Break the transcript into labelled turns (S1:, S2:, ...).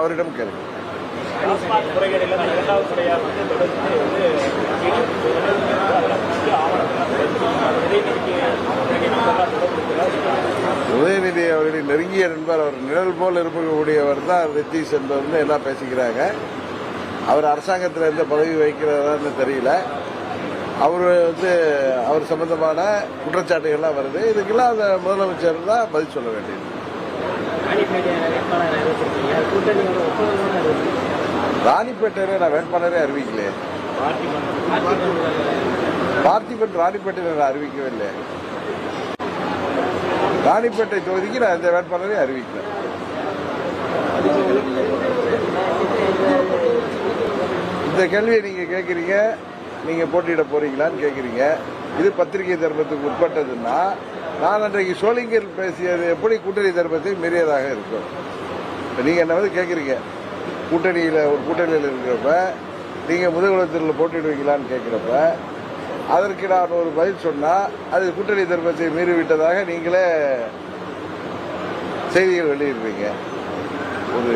S1: அவரிடம் கேளுங்க உதயநிதி அவர்களின் நெருங்கிய நண்பர் அவர் நிழல் போல் இருக்கக்கூடியவர் தான் ரித்தீஷ் என்பவர்னு எல்லாம் பேசிக்கிறாங்க. அவர் அரசாங்கத்தில் எந்த பதவி வகிக்கிறதான்னு தெரியல. அவர் வந்து அவர் சம்பந்தமான குற்றச்சாட்டுகள்லாம் வருது. இதுக்கெல்லாம் அந்த முதலமைச்சர் தான் பதில் சொல்ல வேண்டியது. ராணிப்பேட்டையில நான் வேட்பாளரே அறிவிக்கலையே. பார்த்திபன் ராணிப்பேட்டையில் நான் அறிவிக்கவே இல்லை. ராணிப்பேட்டை தொகுதிக்கு நான் எந்த வேட்பாளரையும் அறிவிக்கல. இந்த கேள்வியை நீங்க கேட்குறீங்க நீங்க போட்டியிட போறீங்களான்னு கேட்குறீங்க இது பத்திரிகை தர்மத்துக்கு உட்பட்டதுன்னா நான் அன்றைக்கு சோளிங்கர் பேசியது எப்படி கூட்டணி தர்மத்தை மீறியதாக இருக்கும். இப்போ நீங்க என்ன வந்து கேட்குறீங்க கூட்டணியில் ஒரு கூட்டணியில் இருக்கிறப்ப நீங்கள் முதுகுலத்தில் போட்டியிடுவீங்களான்னு கேட்குறப்ப அதற்கு நான் ஒரு பதில் சொன்னால் அது கூட்டணி தர்மத்தை மீறிவிட்டதாக நீங்களே செய்திகள் வெளியிடுறீங்க ஒரு